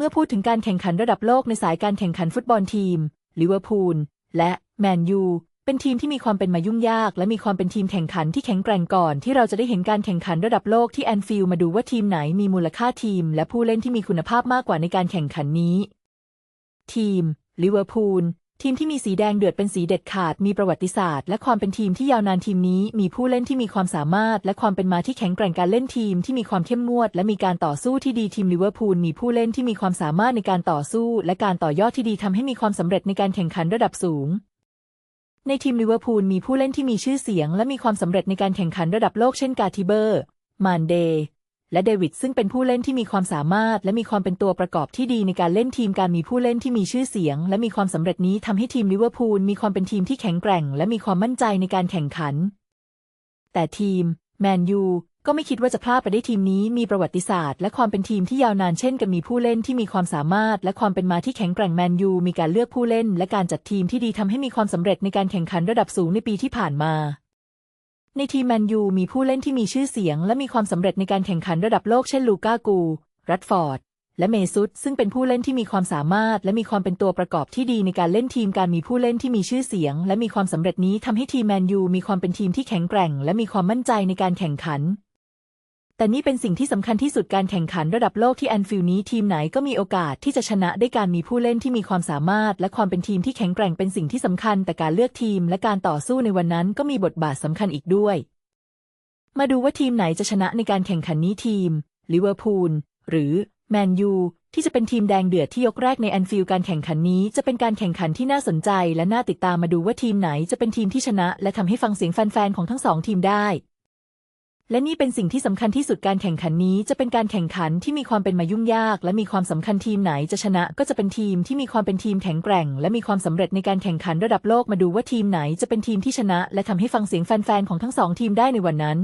เมื่อพูดถึงการแข่งขันระดับโลกในสายการแข่งขันฟุตบอลทีมลิเวอร์พูลและแมนยูเป็นทีมที่มีความเป็นมายุ่งยาก และมีความเป็นทีมแข่งขันที่แข็งแกร่งก่อน ที่เราจะได้เห็นการแข่งขันระดับโลกที่แอนฟิลด์มาดูว่าทีมไหนมีมูลค่าทีม และผู้เล่นที่มีคุณภาพมากกว่าในการแข่งขันนี้ ทีมลิเวอร์พูล ทีมที่มีสีแดงเดือดเป็นสีเด็ดขาดมีประวัติศาสตร์ และความเป็นทีมที่ยาวนานทีมนี้ มีผู้เล่นที่มีความสามารถ และความเป็นมาที่แข็งแกร่งการเล่นทีมที่มีความเข้มงวด และมีการต่อสู้ที่ดีทีมลิเวอร์พูลมีผู้เล่นที่มีความสามารถในการต่อสู้ และการต่อยอดที่ดีทำให้มีความสำเร็จในการแข่งขันระดับสูง ในทีมลิเวอร์พูลมีผู้เล่นที่มีชื่อเสียง และมีความสำเร็จในการแข่งขันระดับโลกเช่นกาทิเบอร์ มานเด และเดวิดซึ่งเป็นผู้เล่นที่มีความสามารถ และมีความเป็นตัวประกอบที่ดีในการเล่นทีมการมีผู้เล่นที่มีชื่อเสียง และมีความสำเร็จนี้ทำให้ทีมลิเวอร์พูลมีความเป็นทีมที่แข็งแกร่ง และมีความมั่นใจในการแข่งขัน แต่ทีมแมนยูก็ไม่คิดว่าจะพลาดไปได้ทีมนี้มีประวัติศาสตร์และความเป็นทีมที่ยาวนานเช่นกันมีผู้เล่นที่มีความสามารถ และความเป็นมาที่แข็งแกร่งแมนยูมีการเลือกผู้เล่น และการจัดทีมที่ดีทำให้มีความสำเร็จในการแข่งขันระดับสูงในปีที่ผ่านมา ในทีมแมนยูมีผู้เล่นที่มีชื่อเสียง และมีความสำเร็จในการแข่งขันระดับโลกเช่นลูก้ากู รัดฟอร์ด และเมซุตซึ่งเป็นผู้เล่นที่มีความสามารถ และมีความเป็นตัวประกอบที่ดีในการเล่นทีมการมีผู้เล่นที่มีชื่อเสียง และมีความสำเร็จนี้ทำให้ทีมแมนยูมีความเป็นทีมที่แข็งแกร่ง และมีความมั่นใจในการแข่งขัน แต่นี่เป็นสิ่งที่สำคัญที่สุดการแข่งขันระดับโลกที่แอนฟิลด์นี้ทีมไหนก็มีโอกาสที่จะชนะได้การมีผู้เล่นที่มีความสามารถ และความเป็นทีมที่แข็งแกร่งเป็นสิ่งที่สำคัญ แต่การเลือกทีมและการต่อสู้ในวันนั้นก็มีบทบาทสำคัญอีกด้วย มาดูว่าทีมไหนจะชนะในการแข่งขันนี้ทีมลิเวอร์พูลหรือแมนยูที่จะเป็นทีมแดงเดือดที่ยกแรกในแอนฟิลด์การแข่งขันนี้จะเป็นการแข่งขันที่น่าสนใจและน่าติดตามมาดูว่าทีมไหนจะเป็นทีมที่ชนะ และทำให้ฟังเสียงแฟนๆของทั้งสองทีมได้ และนี่เป็นสิ่งที่สำคัญที่สุดการแข่งขันนี้จะเป็นการแข่งขันที่มีความเป็นมายุ่งยาก และมีความสำคัญทีมไหนจะชนะก็จะเป็นทีมที่มีความเป็นทีมแข็งแกร่ง และมีความสำเร็จในการแข่งขันระดับโลกมาดูว่าทีมไหนจะเป็นทีมที่ชนะ และทำให้ฟังเสียงแฟนๆของทั้งสองทีมได้ในวันนั้น